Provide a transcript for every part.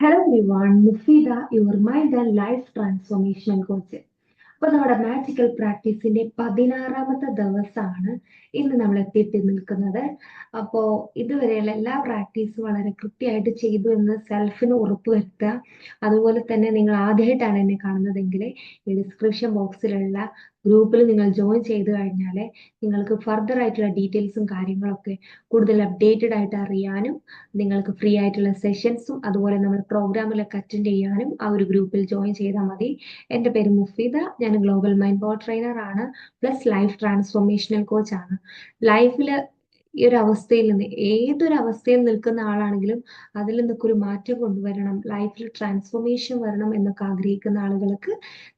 Hello everyone, Mufeeda your mind and life transformation coach അപ്പൊ നമ്മുടെ magical പ്രാക്ടീസിന്റെ പതിനാറാമത്തെ ദിവസമാണ് ഇന്ന് നമ്മൾ എത്തിയിട്ട് നിൽക്കുന്നത്. അപ്പോ ഇതുവരെയുള്ള എല്ലാ പ്രാക്ടീസും വളരെ കൃത്യമായിട്ട് ചെയ്തു എന്ന് സെൽഫിന് ഉറപ്പുവരുത്തുക. അതുപോലെ തന്നെ നിങ്ങൾ ആദ്യമായിട്ടാണ് എന്നെ കാണുന്നതെങ്കിൽ ഈ ഡിസ്ക്രിപ്ഷൻ ബോക്സിലുള്ള ഗ്രൂപ്പിൽ നിങ്ങൾ ജോയിൻ ചെയ്ത് കഴിഞ്ഞാൽ നിങ്ങൾക്ക് ഫർദർ ആയിട്ടുള്ള ഡീറ്റെയിൽസും കാര്യങ്ങളൊക്കെ കൂടുതൽ അപ്ഡേറ്റഡ് ആയിട്ട് അറിയാനും നിങ്ങൾക്ക് ഫ്രീ ആയിട്ടുള്ള സെഷൻസും അതുപോലെ നമ്മൾ പ്രോഗ്രാമിലൊക്കെ അറ്റൻഡ് ചെയ്യാനും ആ ഒരു ഗ്രൂപ്പിൽ ജോയിൻ ചെയ്താൽ മതി. എന്റെ പേര് മുഫീദ. ഞാൻ ഗ്ലോബൽ മൈൻഡ് പവർ ട്രെയിനർ ആണ്. പ്ലസ് ലൈഫ് ട്രാൻസ്ഫോർമേഷണൽ കോച്ച് ആണ്. ലൈഫിൽ ഈ ഒരു അവസ്ഥയിൽ നിന്ന് ഏതൊരു അവസ്ഥയിൽ നിൽക്കുന്ന ആളാണെങ്കിലും അതിൽ നിന്നൊക്കെ ഒരു മാറ്റം കൊണ്ടുവരണം. ലൈഫിൽ ട്രാൻസ്ഫോർമേഷൻ വരണം എന്നൊക്കെ ആഗ്രഹിക്കുന്ന ആളുകൾക്ക്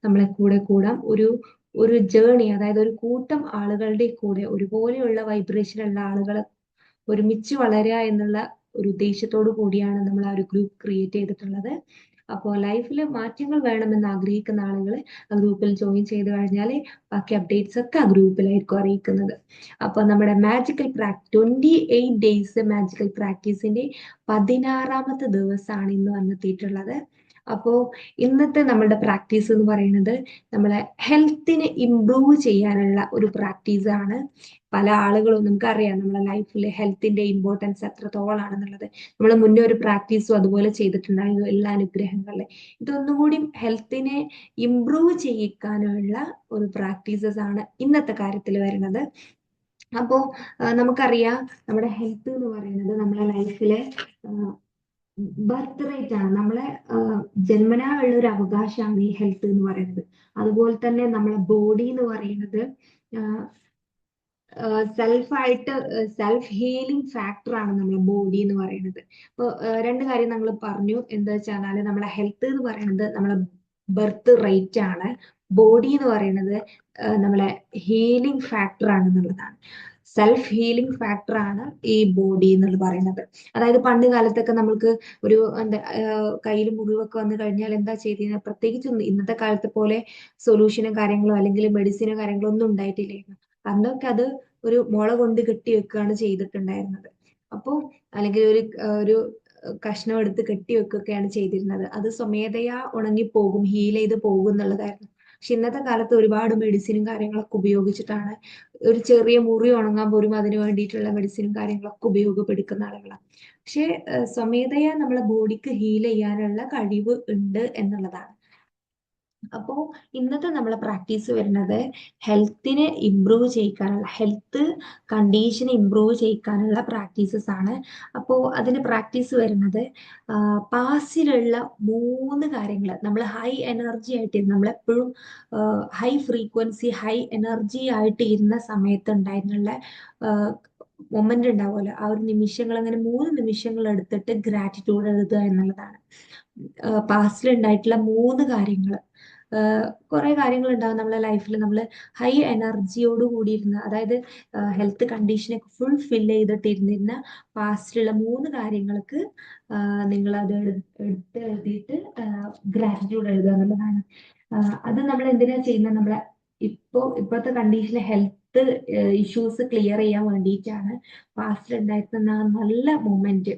നമ്മളെ കൂടെ കൂടാം. ഒരു ഒരു ജേണി അതായത് ഒരു കൂട്ടം ആളുകളുടെ കൂടെ ഒരുപോലെയുള്ള വൈബ്രേഷൻ ഉള്ള ആളുകൾ ഒരുമിച്ച് വളരുക എന്നുള്ള ഒരു ഉദ്ദേശത്തോടു കൂടിയാണ് നമ്മൾ ആ ഒരു ഗ്രൂപ്പ് ക്രിയേറ്റ് ചെയ്തിട്ടുള്ളത്. അപ്പോൾ ലൈഫിൽ മാറ്റങ്ങൾ വേണമെന്ന് ആഗ്രഹിക്കുന്ന ആളുകൾ ആ ഗ്രൂപ്പിൽ ജോയിൻ ചെയ്ത് കഴിഞ്ഞാൽ ബാക്കി അപ്ഡേറ്റ്സ് ഒക്കെ ആ ഗ്രൂപ്പിലായിരിക്കും അറിയിക്കുന്നത്. അപ്പോൾ നമ്മുടെ magical practice twenty eight days magical പ്രാക്ടീസിന്റെ പതിനാറാമത്തെ ദിവസമാണ് ഇന്ന് വന്നെത്തിയിട്ടുള്ളത്. അപ്പോൾ ഇന്നത്തെ നമ്മളുടെ പ്രാക്ടീസ് എന്ന് പറയുന്നത് നമ്മളെ ഹെൽത്തിനെ ഇംപ്രൂവ് ചെയ്യാനുള്ള ഒരു പ്രാക്ടീസ് ആണ്. പല ആളുകളും നമുക്കറിയാം നമ്മുടെ ലൈഫിൽ ഹെൽത്തിന്റെ ഇമ്പോർട്ടൻസ് എത്രത്തോളാണെന്നുള്ളത്. നമ്മൾ മുന്നേ ഒരു പ്രാക്ടീസും അതുപോലെ ചെയ്തിട്ടുണ്ടായിരുന്നു എല്ലാ അനുഗ്രഹങ്ങളിലെ. ഇതൊന്നും കൂടി ഹെൽത്തിനെ ഇംപ്രൂവ് ചെയ്യിക്കാനുള്ള ഒരു പ്രാക്ടീസസ് ആണ് ഇന്നത്തെ കാര്യത്തിൽ വരുന്നത്. അപ്പോ നമുക്കറിയാം നമ്മുടെ ഹെൽത്ത് എന്ന് പറയുന്നത് നമ്മുടെ ലൈഫിലെ ബർത്ത് റേറ്റ് ആണ്. നമ്മളെ ജന്മനാ ഉള്ള ഒരു അവകാശമാണ് ഈ ഹെൽത്ത് എന്ന് പറയുന്നത്. അതുപോലെ തന്നെ നമ്മളെ ബോഡി എന്ന് പറയുന്നത് സെൽഫായിട്ട് സെൽഫ് ഹീലിംഗ് ഫാക്ടർ ആണ് നമ്മളെ ബോഡി എന്ന് പറയുന്നത്. അപ്പോൾ രണ്ട് കാര്യം നമ്മൾ പറഞ്ഞു. എന്താ വെച്ചാൽ നമ്മളെ ഹെൽത്ത് എന്ന് പറയുന്നത് നമ്മളെ ബർത്ത് റേറ്റ് ആണ്. ബോഡി എന്ന് പറയുന്നത് നമ്മളെ ഹീലിംഗ് ഫാക്ടർ ആണെന്നുള്ളതാണ്. സെൽഫ് ഹീലിംഗ് ഫാക്ടറാണ് ഈ ബോഡി എന്നുള്ളത് പറയുന്നത്. അതായത് പണ്ട് കാലത്തൊക്കെ നമ്മൾക്ക് ഒരു എന്താ കയ്യിൽ മുറിവൊക്കെ വന്നു കഴിഞ്ഞാൽ എന്താ ചെയ്തിരുന്നത് പ്രത്യേകിച്ച് ഇന്നത്തെ കാലത്തെ പോലെ സൊല്യൂഷനും കാര്യങ്ങളോ അല്ലെങ്കിൽ മെഡിസിനോ കാര്യങ്ങളോ ഒന്നും ഉണ്ടായിട്ടില്ലായിരുന്നു. അന്നൊക്കെ അത് ഒരു മുള കൊണ്ട് കെട്ടി വെക്കുകയാണ് ചെയ്തിട്ടുണ്ടായിരുന്നത്. അപ്പോ അല്ലെങ്കിൽ ഒരു ഒരു കഷ്ണം എടുത്ത് കെട്ടി വെക്കുകയൊക്കെയാണ് ചെയ്തിരുന്നത്. അത് സ്വമേധയാ ഉണങ്ങി പോകും ഹീൽ ചെയ്ത് പോകും എന്നുള്ളതായിരുന്നു. പക്ഷെ ഇന്നത്തെ കാലത്ത് ഒരുപാട് മെഡിസിനും കാര്യങ്ങളൊക്കെ ഉപയോഗിച്ചിട്ടാണ് ഒരു ചെറിയ മുറി ഉണങ്ങാൻ പോലും അതിന് വേണ്ടിയിട്ടുള്ള മെഡിസിനും കാര്യങ്ങളൊക്കെ ഉപയോഗപ്പെടുക്കുന്ന ആളുകളാണ് പക്ഷെ സ്വമേധയാ നമ്മളെ ബോഡിക്ക് ഹീൽ ചെയ്യാനുള്ള കഴിവ് ഉണ്ട് എന്നുള്ളതാണ്. അപ്പോൾ ഇന്നത്തെ നമ്മളെ പ്രാക്ടീസ് വരുന്നത് ഹെൽത്തിനെ ഇമ്പ്രൂവ് ചെയ്യിക്കാനുള്ള ഹെൽത്ത് കണ്ടീഷനെ ഇമ്പ്രൂവ് ചെയ്യിക്കാനുള്ള പ്രാക്ടീസസ് ആണ്. അപ്പോ അതിന് പ്രാക്ടീസ് വരുന്നത് പാസിലുള്ള മൂന്ന് കാര്യങ്ങൾ. നമ്മൾ ഹൈ എനർജി ആയിട്ട് നമ്മൾ എപ്പോഴും ഹൈ ഫ്രീക്വൻസി ഹൈ എനർജി ആയിട്ട് ഇരുന്ന സമയത്ത് ഉണ്ടായിരുന്നുള്ള മൊമെന്റ് ഉണ്ടാവുമല്ലോ. ആ ഒരു നിമിഷങ്ങൾ അങ്ങനെ മൂന്ന് നിമിഷങ്ങൾ എടുത്തിട്ട് ഗ്രാറ്റിറ്റ്യൂഡ് എഴുതുക എന്നുള്ളതാണ്. പാസ്റ്റിൽ ഉണ്ടായിട്ടുള്ള മൂന്ന് കാര്യങ്ങൾ. കുറെ കാര്യങ്ങൾ ഉണ്ടാകും നമ്മളെ ലൈഫിൽ നമ്മൾ ഹൈ എനർജിയോട് കൂടിയിരുന്ന അതായത് ഹെൽത്ത് കണ്ടീഷനെ ഫുൾ ഫിൽ ചെയ്തിട്ടിരുന്നിരുന്ന പാസ്റ്റിലുള്ള മൂന്ന് കാര്യങ്ങൾക്ക് നിങ്ങൾ അത് എടുത്ത് എഴുതിയിട്ട് ഗ്രാറ്റിറ്റ്യൂഡ് എഴുതുക എന്നുള്ളതാണ്. അത് നമ്മൾ എന്തിനാ ചെയ്യുന്നത്? നമ്മളെ ഇപ്പോ ഇപ്പോഴത്തെ കണ്ടീഷനിൽ ഹെൽത്ത് ഇഷ്യൂസ് ക്ലിയർ ചെയ്യാൻ വേണ്ടിയിട്ടാണ് പാസ്റ്റിൽ ഉണ്ടായിരുന്ന നല്ല മൊമെന്റ്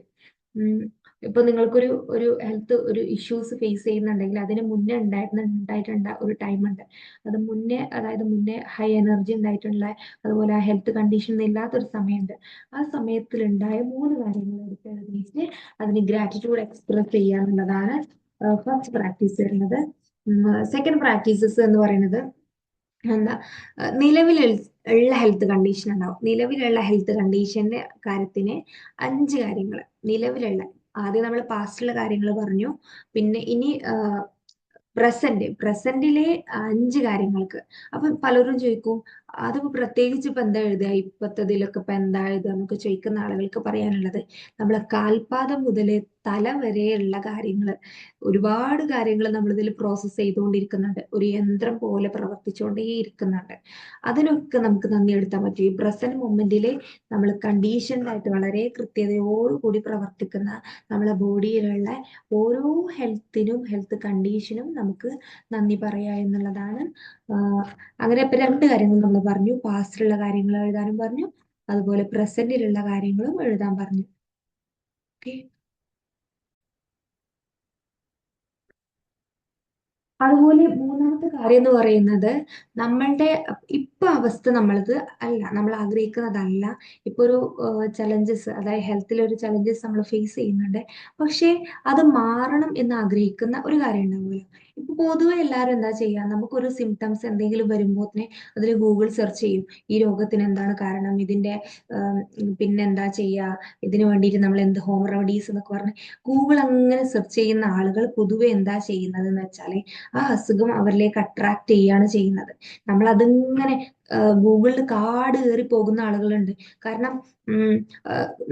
ഇപ്പൊ നിങ്ങൾക്കൊരു ഒരു ഹെൽത്ത് ഒരു ഇഷ്യൂസ് ഫേസ് ചെയ്യുന്നുണ്ടെങ്കിൽ അതിന് മുന്നേ ഉണ്ടായിരുന്ന ഉണ്ടായിട്ടുണ്ട ഒരു ടൈം ഉണ്ട്. അത് മുന്നേ അതായത് മുന്നേ ഹൈ എനർജി ഉണ്ടായിട്ടുള്ള അതുപോലെ ആ ഹെൽത്ത് കണ്ടീഷൻ ഇല്ലാത്തൊരു സമയമുണ്ട്. ആ സമയത്തിൽ ഉണ്ടായ മൂന്ന് കാര്യങ്ങൾ എടുത്ത് എഴുതിയിട്ട് അതിന് ഗ്രാറ്റിറ്റ്യൂഡ് എക്സ്പ്രസ് ചെയ്യുക എന്നുള്ളതാണ് ഫസ്റ്റ് പ്രാക്ടീസ് വരുന്നത്. സെക്കൻഡ് പ്രാക്ടീസസ് എന്ന് പറയുന്നത് എന്താ നിലവിൽ ഉള്ള ഹെൽത്ത് കണ്ടീഷൻ ഉണ്ടാവും. നിലവിലുള്ള ഹെൽത്ത് കണ്ടീഷന്റെ കാര്യത്തിന് അഞ്ച് കാര്യങ്ങൾ. നിലവിലുള്ള ആദ്യം നമ്മൾ പാസ്റ്റിലെ കാര്യങ്ങൾ പറഞ്ഞു. പിന്നെ ഇനി പ്രസന്റ് പ്രസന്റിലെ അഞ്ച് കാര്യങ്ങൾക്ക്. അപ്പൊ പലരും ചോദിക്കും അതിപ്പോ പ്രത്യേകിച്ച് ഇപ്പൊ എന്താ എഴുതുക? ഇപ്പത്തതിലൊക്കെ ഇപ്പൊ എന്താ എഴുതുക? എന്നൊക്കെ ചോദിക്കുന്ന ആളുകൾക്ക് പറയാനുള്ളത് നമ്മളെ കാൽപാദം മുതൽ തല വരെയുള്ള കാര്യങ്ങൾ ഒരുപാട് കാര്യങ്ങൾ നമ്മളിതിൽ പ്രോസസ്സ് ചെയ്തുകൊണ്ടിരിക്കുന്നുണ്ട്. ഒരു യന്ത്രം പോലെ പ്രവർത്തിച്ചുകൊണ്ടേ ഇരിക്കുന്നുണ്ട് അതിനൊക്കെ നമുക്ക് നന്ദി എടുത്താൽ പറ്റും. ഈ പ്രസന്റ് മൊമെന്റിൽ നമ്മൾ കണ്ടീഷൻഡായിട്ട് വളരെ കൃത്യതയോടുകൂടി പ്രവർത്തിക്കുന്ന നമ്മളെ ബോഡിയിലുള്ള ഓരോ ഹെൽത്തിനും ഹെൽത്ത് കണ്ടീഷനും നമുക്ക് നന്ദി പറയാ എന്നുള്ളതാണ്. അങ്ങനെ ഇപ്പം രണ്ട് കാര്യങ്ങൾ നമ്മൾ പറഞ്ഞു. പാസ്റ്റിലുള്ള കാര്യങ്ങൾ എഴുതാനും പറഞ്ഞു. അതുപോലെ പ്രസന്റിലുള്ള കാര്യങ്ങളും എഴുതാൻ പറഞ്ഞു. ഓക്കെ? അതുപോലെ മൂന്നാമത്തെ കാര്യം എന്ന് പറയുന്നത് നമ്മളുടെ ഇപ്പൊ അവസ്ഥ നമ്മളത് അല്ല നമ്മൾ ആഗ്രഹിക്കുന്നതല്ല. ഇപ്പൊ ഒരു ചലഞ്ചസ് അതായത് ഹെൽത്തിൽ ഒരു ചലഞ്ചസ് നമ്മൾ ഫേസ് ചെയ്യുന്നുണ്ട്. പക്ഷേ അത് മാറണം എന്ന് ആഗ്രഹിക്കുന്ന ഒരു കാര്യം ഉണ്ടാവുമല്ലോ ഇപ്പൊ പൊതുവെ എല്ലാവരും എന്താ ചെയ്യാ? നമുക്കൊരു സിംറ്റംസ് എന്തെങ്കിലും വരുമ്പോൾ തന്നെ അതിൽ ഗൂഗിൾ സെർച്ച് ചെയ്യും. ഈ രോഗത്തിന് എന്താണ് കാരണം? ഇതിന്റെ പിന്നെ എന്താ ചെയ്യാ? ഇതിന് വേണ്ടിയിട്ട് നമ്മൾ എന്ത് ഹോം റെമഡീസ് എന്നൊക്കെ പറഞ്ഞ് ഗൂഗിൾ അങ്ങനെ സെർച്ച് ചെയ്യുന്ന ആളുകൾ പൊതുവെ എന്താ ചെയ്യുന്നത് എന്ന് വെച്ചാൽ ആ അസുഖം അവരിലേക്ക് അട്രാക്ട് ചെയ്യാണ് ചെയ്യുന്നത്. നമ്മൾ അതിങ്ങനെ ഗൂഗിളിൽ കാട് കയറി പോകുന്ന ആളുകളുണ്ട്. കാരണം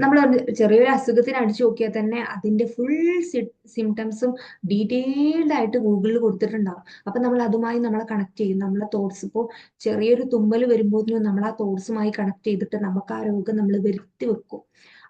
നമ്മൾ ചെറിയൊരു അസുഖത്തിന് അടിച്ചു നോക്കിയാൽ തന്നെ അതിന്റെ ഫുൾ സിംറ്റംസും ഡീറ്റെയിൽഡ് ആയിട്ട് ഗൂഗിളിൽ കൊടുത്തിട്ടുണ്ടാവും. അപ്പൊ നമ്മൾ അതുമായി നമ്മളെ കണക്ട് ചെയ്യും. നമ്മളെ തോട്ട്സ് ഇപ്പോൾ ചെറിയൊരു തുമ്മൽ വരുമ്പോഴത്തേനും നമ്മൾ ആ തോട്ട്സുമായി കണക്ട് ചെയ്തിട്ട് നമുക്ക് ആ രോഗം നമ്മൾ വരുത്തി വെക്കും.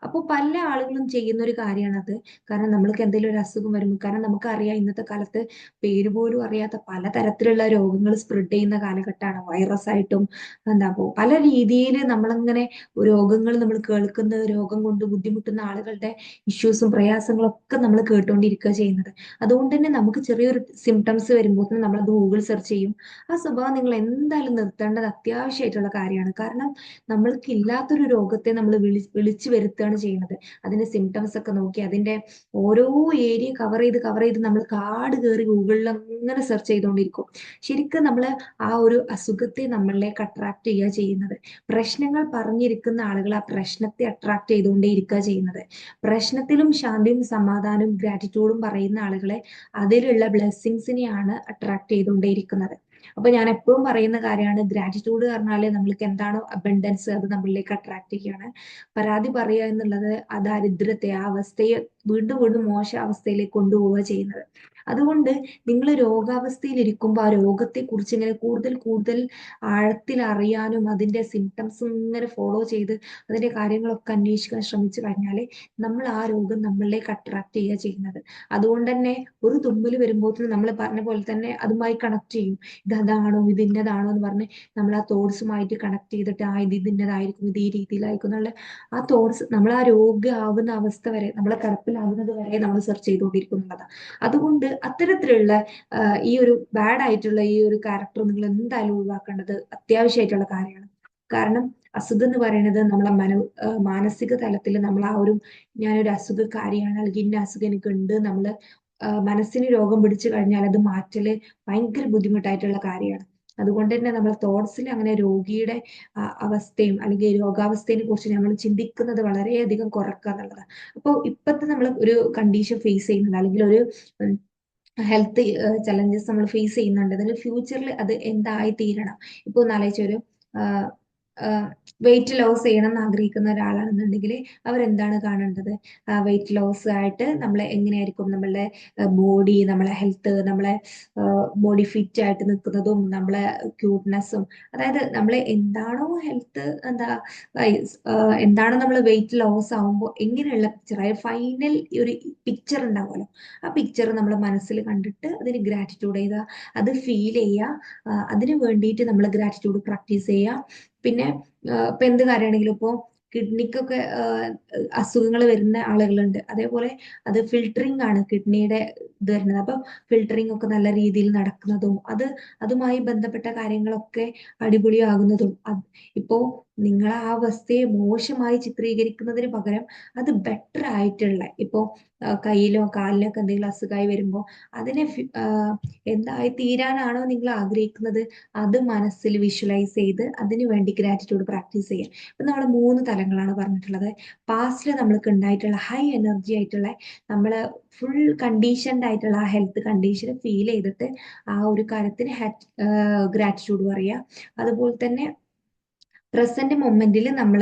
അപ്പോൾ പല ആളുകളും ചെയ്യുന്ന ഒരു കാര്യമാണത് കാരണം നമ്മൾക്ക് എന്തെങ്കിലും ഒരു അസുഖം വരുമ്പോൾ കാരണം നമുക്കറിയാം ഇന്നത്തെ കാലത്ത് പേര് പോലും അറിയാത്ത പലതരത്തിലുള്ള രോഗങ്ങൾ സ്പ്രെഡ് ചെയ്യുന്ന കാലഘട്ടമാണ്. വൈറസ് ആയിട്ടും എന്താ പല രീതിയിൽ നമ്മളിങ്ങനെ രോഗങ്ങൾ നമ്മൾ കേൾക്കുന്ന രോഗം കൊണ്ട് ബുദ്ധിമുട്ടുന്ന ആളുകളുടെ ഇഷ്യൂസും പ്രയാസങ്ങളും ഒക്കെ നമ്മൾ കേട്ടുകൊണ്ടിരിക്കുക ചെയ്യുന്നത്. അതുകൊണ്ട് തന്നെ നമുക്ക് ചെറിയൊരു സിംറ്റംസ് വരുമ്പോൾ നമ്മൾ അത് ഗൂഗിൾ സെർച്ച് ചെയ്യും. ആ സ്വഭാവം നിങ്ങൾ എന്തായാലും നിർത്തേണ്ടത് അത്യാവശ്യമായിട്ടുള്ള കാര്യമാണ്. കാരണം നമ്മൾക്ക് ഇല്ലാത്തൊരു രോഗത്തെ നമ്മൾ വിളി വിളിച്ചു വരുത്തുകയാണ് എന്താണ് ചെയ്യുന്നത്. അതിന്റെ സിംറ്റംസ് ഒക്കെ നോക്കി അതിന്റെ ഓരോ ഏരിയ കവർ ചെയ്ത് കവർ ചെയ്ത് നമ്മൾ കാട് കയറി ഗൂഗിളിൽ അങ്ങനെ സെർച്ച് ചെയ്തുകൊണ്ടിരിക്കും. ശരിക്കും നമ്മൾ ആ ഒരു അസുഖത്തെ നമ്മളിലേക്ക് അട്രാക്ട് ചെയ്യുക ചെയ്യുന്നത്. പ്രശ്നങ്ങൾ പറഞ്ഞിരിക്കുന്ന ആളുകൾ ആ പ്രശ്നത്തെ അട്രാക്ട് ചെയ്തുകൊണ്ടേ ഇരിക്കുക ചെയ്യുന്നത്. പ്രശ്നത്തിലും ശാന്തിയും സമാധാനവും ഗ്രാറ്റിറ്റ്യൂഡും പറയുന്ന ആളുകളെ അതിലുള്ള ബ്ലെസ്സിങ്സിനെയാണ് അട്രാക്ട് ചെയ്തുകൊണ്ടേയിരിക്കുന്നത് അപ്പൊ ഞാൻ എപ്പോഴും പറയുന്ന കാര്യമാണ് ഗ്രാറ്റിറ്റ്യൂഡ് പറഞ്ഞാൽ നമ്മൾക്ക് എന്താണോ അബൻഡൻസ് അത് നമ്മളിലേക്ക് അട്രാക്ട് ചെയ്യാണ്. പരാതി പറയുക എന്നുള്ളത് ആ ദാരിദ്ര്യത്തെ ആ അവസ്ഥയെ വീണ്ടും വീണ്ടും മോശ അവസ്ഥയിലേക്ക് കൊണ്ടുപോവുക ചെയ്യുന്നത്. അതുകൊണ്ട് നിങ്ങൾ രോഗാവസ്ഥയിൽ ഇരിക്കുമ്പോൾ ആ രോഗത്തെ കുറിച്ച് ഇങ്ങനെ കൂടുതൽ കൂടുതൽ ആഴത്തിൽ അറിയാനും അതിന്റെ സിംറ്റംസ് ഇങ്ങനെ ഫോളോ ചെയ്ത് അതിന്റെ കാര്യങ്ങളൊക്കെ അന്വേഷിക്കാൻ ശ്രമിച്ചു കഴിഞ്ഞാൽ നമ്മൾ ആ രോഗം നമ്മളിലേക്ക് അട്രാക്ട് ചെയ്യുക ചെയ്യുന്നത്. അതുകൊണ്ട് തന്നെ ഒരു തുമ്മൽ വരുമ്പോൾ നമ്മൾ പറഞ്ഞ പോലെ തന്നെ അതുമായി കണക്ട് ചെയ്യും. ഇത് അതാണോ ഇത് ഇന്നതാണോ എന്ന് പറഞ്ഞ് നമ്മൾ ആ തോട്ട്സുമായിട്ട് കണക്ട് ചെയ്തിട്ട് ആ ഇത് ഇതിന്റെതായിരിക്കും ഇത് ഈ രീതിയിലായിരിക്കും എന്നുള്ള ആ തോട്ട്സ് നമ്മൾ ആ രോഗം ആവുന്ന അവസ്ഥ വരെ നമ്മളെ കിടപ്പിലാവുന്നത് വരെ നമ്മൾ സെർച്ച് ചെയ്തുകൊണ്ടിരിക്കുന്നുള്ളതാണ് അതുകൊണ്ട് അത്തരത്തിലുള്ള ഈ ഒരു ബാഡ് ആയിട്ടുള്ള ഈ ഒരു ക്യാരക്ടർ നിങ്ങൾ എന്തായാലും ഒഴിവാക്കേണ്ടത് അത്യാവശ്യമായിട്ടുള്ള കാര്യമാണ്. കാരണം അസുഖം എന്ന് പറയുന്നത് നമ്മളെ മന മാനസിക തലത്തിൽ നമ്മൾ ആ ഒരു ഞാനൊരു അസുഖക്കാരിയാണ് അല്ലെങ്കിൽ ഇന്ന അസുഖം എനിക്കുണ്ട് നമ്മൾ മനസ്സിന് രോഗം പിടിച്ചു കഴിഞ്ഞാൽ അത് മാറ്റൽ ഭയങ്കര ബുദ്ധിമുട്ടായിട്ടുള്ള കാര്യമാണ്. അതുകൊണ്ട് തന്നെ നമ്മൾ തോട്ട്സിൽ അങ്ങനെ രോഗിയുടെ അവസ്ഥയും അല്ലെങ്കിൽ രോഗാവസ്ഥയെ കുറിച്ച് നമ്മൾ ചിന്തിക്കുന്നത് വളരെയധികം കുറക്കുക എന്നുള്ളതാണ് അപ്പോൾ ഇപ്പോഴത്തെ നമ്മൾ ഒരു കണ്ടീഷൻ ഫേസ് ചെയ്യുന്നുണ്ട് അല്ലെങ്കിൽ ഒരു ഹെൽത്ത് ചലഞ്ചസ് നമ്മൾ ഫേസ് ചെയ്യുന്നുണ്ട്. അതിന് ഫ്യൂച്ചറിൽ അത് എന്തായി തീരണം ഇപ്പോൾ ഒന്നാലോചിച്ചൊരു വെയിറ്റ് ലോസ് ചെയ്യണം എന്ന് ആഗ്രഹിക്കുന്ന ഒരാളാണെന്നുണ്ടെങ്കിൽ അവരെന്താണ് കാണേണ്ടത്? വെയിറ്റ് ലോസ് ആയിട്ട് നമ്മൾ എങ്ങനെയായിരിക്കും നമ്മളുടെ ബോഡി നമ്മളെ ഹെൽത്ത് നമ്മളെ ബോഡി ഫിറ്റ് ആയിട്ട് നിൽക്കുന്നതും നമ്മളെ ക്യൂട്ട്നെസ്സും അതായത് നമ്മൾ എന്താണോ ഹെൽത്ത് എന്താ എന്താണോ നമ്മൾ വെയിറ്റ് ലോസ് ആവുമ്പോൾ എങ്ങനെയുള്ള പിക്ചർ അതായത് ഫൈനൽ ഒരു പിക്ചർ ഉണ്ടാവുമല്ലോ. ആ പിക്ചർ നമ്മൾ മനസ്സിൽ കണ്ടിട്ട് അതിന് ഗ്രാറ്റിറ്റ്യൂഡ് ചെയ്യുക അത് ഫീൽ ചെയ്യുക അതിന് വേണ്ടിയിട്ട് നമ്മൾ ഗ്രാറ്റിറ്റ്യൂഡ് പ്രാക്ടീസ് ചെയ്യുക പിന്നെ ഇപ്പൊ എന്ത് കാര്യമാണെങ്കിലും ഇപ്പോ കിഡ്നിക്കൊക്കെ അസുഖങ്ങൾ വരുന്ന ആളുകളുണ്ട്. അതേപോലെ അത് ഫിൽട്ടറിങ് ആണ്. കിഡ്നിയുടെ ഇത് വരുന്നത് അപ്പൊ ഫിൽട്ടറിങ് ഒക്കെ നല്ല രീതിയിൽ നടക്കുന്നതും അത് അതുമായി ബന്ധപ്പെട്ട കാര്യങ്ങളൊക്കെ അടിപൊളിയാകുന്നതും. ഇപ്പോ നിങ്ങൾ ആ അവസ്ഥയെ മോശമായി ചിത്രീകരിക്കുന്നതിന് പകരം അത് ബെറ്റർ ആയിട്ടുള്ള ഇപ്പോ കയ്യിലോ കാലിലോ ഒക്കെ എന്തെങ്കിലും അസുഖമായി വരുമ്പോൾ അതിനെ എന്തായി തീരാനാണോ നിങ്ങൾ ആഗ്രഹിക്കുന്നത്? അത് മനസ്സിൽ വിഷ്വലൈസ് ചെയ്ത് അതിനു വേണ്ടി ഗ്രാറ്റിറ്റ്യൂഡ് പ്രാക്ടീസ് ചെയ്യുക ഇപ്പൊ നമ്മൾ മൂന്ന് തലങ്ങളാണ് പറഞ്ഞിട്ടുള്ളത്. പാസ്റ്റിൽ നമ്മൾക്ക് ഉണ്ടായിട്ടുള്ള ഹൈ എനർജി ആയിട്ടുള്ള നമ്മൾ ഫുൾ കണ്ടീഷൻഡ് ആയിട്ടുള്ള ആ ഹെൽത്ത് കണ്ടീഷൻ ഫീൽ ചെയ്തിട്ട് ആ ഒരു കാര്യത്തിന് ഗ്രാറ്റിറ്റ്യൂഡ് പറയുക. അതുപോലെ തന്നെ പ്രസന്റ് മൊമെന്റിൽ നമ്മൾ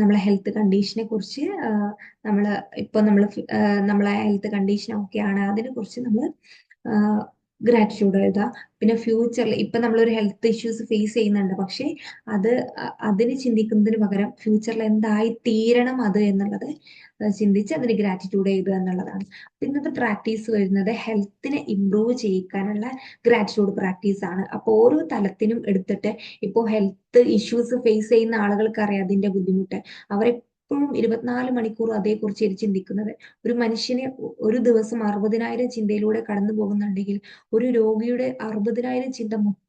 നമ്മളെ ഹെൽത്ത് കണ്ടീഷനെ കുറിച്ച് നമ്മൾ ഇപ്പൊ നമ്മൾ നമ്മളെ ഹെൽത്ത് കണ്ടീഷൻ ഒക്കെയാണ് അതിനെ കുറിച്ച് നമ്മൾ ഗ്രാറ്റിറ്റ്യൂഡ് എഴുതുക പിന്നെ ഫ്യൂച്ചറിൽ ഇപ്പം നമ്മളൊരു ഹെൽത്ത് ഇഷ്യൂസ് ഫേസ് ചെയ്യുന്നുണ്ട്. പക്ഷേ അത് അതിന് ചിന്തിക്കുന്നതിന് പകരം ഫ്യൂച്ചറിൽ എന്തായി തീരണം അത് എന്നുള്ളത് ചിന്തിച്ച് അതിന് ഗ്രാറ്റിറ്റ്യൂഡ് എഴുതുക എന്നുള്ളതാണ്. ഇന്നത്തെ പ്രാക്ടീസ് വരുന്നത് ഹെൽത്തിനെ ഇമ്പ്രൂവ് ചെയ്യിക്കാനുള്ള ഗ്രാറ്റിറ്റ്യൂഡ് പ്രാക്ടീസ് ആണ്. അപ്പോൾ ഓരോ തലത്തിനും എടുത്തിട്ട് ഇപ്പോൾ ഹെൽത്ത് ഇഷ്യൂസ് ഫേസ് ചെയ്യുന്ന ആളുകൾക്ക് അറിയാം അതിന്റെ ബുദ്ധിമുട്ട്. അവരെ എപ്പോഴും ഇരുപത്തിനാല് മണിക്കൂർ അതേക്കുറിച്ച് ചിന്തിക്കുന്നത്. ഒരു മനുഷ്യനെ ഒരു ദിവസം അറുപതിനായിരം ചിന്തയിലൂടെ കടന്നു പോകുന്നുണ്ടെങ്കിൽ ഒരു രോഗിയുടെ അറുപതിനായിരം ചിന്ത മൊത്തം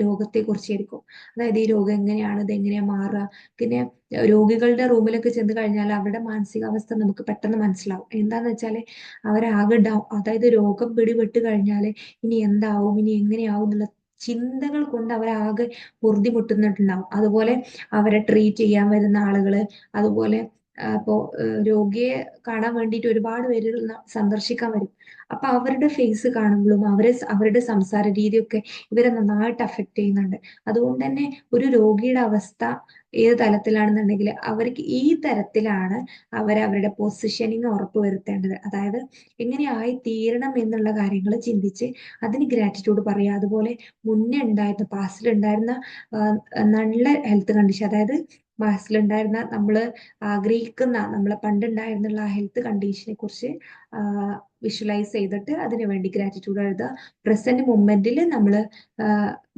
രോഗത്തെ കുറിച്ചായിരിക്കും അതായത് ഈ രോഗം എങ്ങനെയാണ് ഇത് എങ്ങനെയാ മാറുക? പിന്നെ രോഗികളുടെ റൂമിലൊക്കെ ചെന്ന് കഴിഞ്ഞാൽ അവരുടെ മാനസികാവസ്ഥ നമുക്ക് പെട്ടെന്ന് മനസ്സിലാവും. എന്താന്ന് വെച്ചാൽ അവരാകെ ഡൗ അതായത് രോഗം പിടിപെട്ട് കഴിഞ്ഞാൽ ഇനി എന്താവും ഇനി എങ്ങനെയാവും എന്നുള്ള ചിന്തകൾ കൊണ്ട് അവരാകെ പൊറുതിമുട്ടുന്നിട്ടുണ്ടാവും അതുപോലെ അവരെ ട്രീറ്റ് ചെയ്യാൻ വരുന്ന ആളുകൾ അതുപോലെ അപ്പോ രോഗിയെ കാണാൻ വേണ്ടിയിട്ട് ഒരുപാട് പേര് സന്ദർശിക്കാൻ വരും. അപ്പൊ അവരുടെ ഫേസ് കാണുമ്പോഴും അവരെ അവരുടെ സംസാര രീതിയൊക്കെ ഇവരെ നന്നായിട്ട് അഫക്റ്റ് ചെയ്യുന്നുണ്ട്. അതുകൊണ്ട് തന്നെ ഒരു രോഗിയുടെ അവസ്ഥ ഏത് തലത്തിലാണെന്നുണ്ടെങ്കിൽ അവർക്ക് ഈ തരത്തിലാണ് അവർ അവരുടെ പൊസിഷനിങ് ഉറപ്പുവരുത്തേണ്ടത്. അതായത് എങ്ങനെയായി തീരണം എന്നുള്ള കാര്യങ്ങൾ ചിന്തിച്ച് അതിന് ഗ്രാറ്റിറ്റ്യൂഡ് പറയുക. അതുപോലെ മുന്നേ ഉണ്ടായിരുന്ന പാസ്റ്റിൽ ഉണ്ടായിരുന്ന നല്ല ഹെൽത്ത് കണ്ടീഷൻ അതായത് പാസ്റ്റിലുണ്ടായിരുന്ന നമ്മൾ ആഗ്രഹിക്കുന്ന നമ്മളെ പണ്ടുണ്ടായിരുന്നുള്ള ആ ഹെൽത്ത് കണ്ടീഷനെ കുറിച്ച് വിഷ്വലൈസ് ചെയ്തിട്ട് അതിനു വേണ്ടി ഗ്രാറ്റിറ്റ്യൂഡ് എഴുതുക. പ്രസന്റ് മൊമെന്റിൽ നമ്മൾ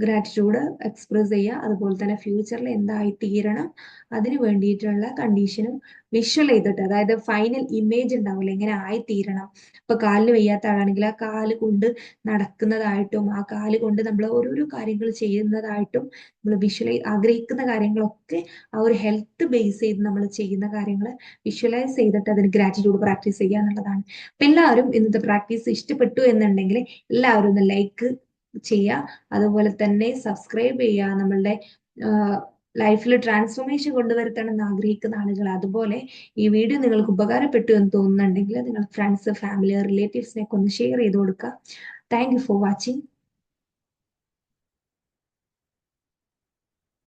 ഗ്രാറ്റിറ്റ്യൂഡ് എക്സ്പ്രസ് ചെയ്യുക. അതുപോലെ തന്നെ ഫ്യൂച്ചറിൽ എന്തായി തീരണം അതിനു വേണ്ടിയിട്ടുള്ള കണ്ടീഷനും വിഷ്വൽ ചെയ്തിട്ട് അതായത് ഫൈനൽ ഇമേജ് ഉണ്ടാവില്ല ഇങ്ങനെ ആയി തീരണം ഇപ്പൊ കാലിന് വയ്യാത്ത ആളാണെങ്കിൽ ആ കാൽ കൊണ്ട് നടക്കുന്നതായിട്ടും ആ കാൽ കൊണ്ട് നമ്മൾ ഓരോരോ കാര്യങ്ങൾ ചെയ്യുന്നതായിട്ടും നമ്മൾ വിഷ്വലൈ ആഗ്രഹിക്കുന്ന കാര്യങ്ങളൊക്കെ ആ ഒരു ഹെൽത്ത് ബേസ് ചെയ്ത് നമ്മൾ ചെയ്യുന്ന കാര്യങ്ങൾ വിഷ്വലൈസ് ചെയ്തിട്ട് അതിന് ഗ്രാറ്റിറ്റ്യൂഡ് പ്രാക്ടീസ് ചെയ്യുക എന്നുള്ളതാണ്. അപ്പൊ എല്ലാവരും ഇന്നത്തെ പ്രാക്ടീസ് ഇഷ്ടപ്പെട്ടു എന്നുണ്ടെങ്കിൽ എല്ലാവരും ഒന്ന് ലൈക്ക് ചെയ്യുക. അതുപോലെ തന്നെ സബ്സ്ക്രൈബ് ചെയ്യുക. നമ്മളുടെ ലൈഫിൽ ട്രാൻസ്ഫോർമേഷൻ കൊണ്ടുവരുത്തണം എന്ന് ആഗ്രഹിക്കുന്ന ആളുകൾ അതുപോലെ ഈ വീഡിയോ നിങ്ങൾക്ക് ഉപകാരപ്പെട്ടു എന്ന് തോന്നുന്നുണ്ടെങ്കിൽ നിങ്ങൾ ഫ്രണ്ട്സ് ഫാമിലി റിലേറ്റീവ്സിനെ ഒന്ന് ഷെയർ ചെയ്ത് കൊടുക്കുക. Thank you for watching